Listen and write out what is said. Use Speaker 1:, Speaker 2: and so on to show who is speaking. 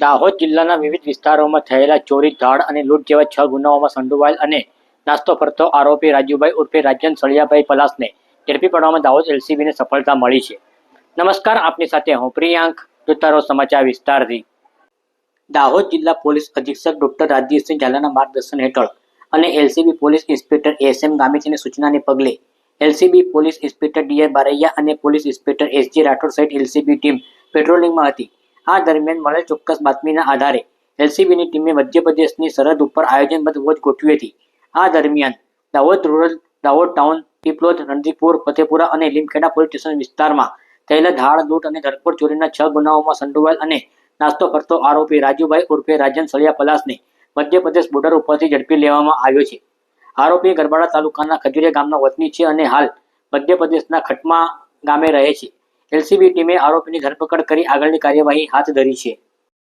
Speaker 1: દાહોદ જિલ્લાના વિવિધ વિસ્તારોમાં થયેલા ચોરી, ધાડ અને લૂંટ જેવા છ ગુનાઓમાં સંડોવાયેલ અને નાસ્તો ફરતો આરોપી રાજુભાઈ ઉર્ફે રાજન સળિયાભાઈ પલાસને ઝડપી પાડવામાં દાહોદ એલસીબીને સફળતા મળી છે. નમસ્કાર, આપની સાથે હું પ્રિયાંક જોતારો સમાચાર વિસ્તારથી. દાહોદ જિલ્લા પોલીસ અધિક્ષક ડોક્ટર રાજદીપસિંહ ઝાલાના માર્ગદર્શન હેઠળ અને એલસીબી પોલીસ ઇન્સ્પેક્ટર એસએમ ગામિતીની સૂચનાને પગલે LCB police inspector DR Baraiya અને પોલીસ ઇન્સ્પેક્ટર એસજી રાઠોડ સહિત એલસીબી ટીમ પેટ્રોલિંગમાં હતી. આ દરમિયાન મળેલ ચોક્કસ બાતમીના આધારે એલસીબીની ટીમે મધ્યપ્રદેશની સરહદ ઉપર આયોજનબદ્ધ વોચ ગોઠવી હતી. આ દરમિયાન દાહોદ રૂરલ, દાહોદ ટાઉન પીપલોદ રણજીતપુર, ફતેપુરા અને લીમખેડા પોલીસ સ્ટેશન વિસ્તારમાં થયેલા ધાડ, લૂંટ અને ધરપકડ ચોરીના છ ગુનાઓમાં સંડોવાયેલ અને નાસ્તો કરતો આરોપી રાજુભાઈ ઉર્ફે રાજન સળિયા પલાસને મધ્યપ્રદેશ બોર્ડર ઉપરથી ઝડપી લેવામાં આવ્યો છે. આરોપી ગરબાડા તાલુકાના ખજુરિયા ગામના વતની છે અને હાલ મધ્યપ્રદેશના ખટમા ગામે રહે છે. એલસીબી ટીમે આરોપીની ધરપકડ કરી આગળની કાર્યવાહી હાથ ધરી છે.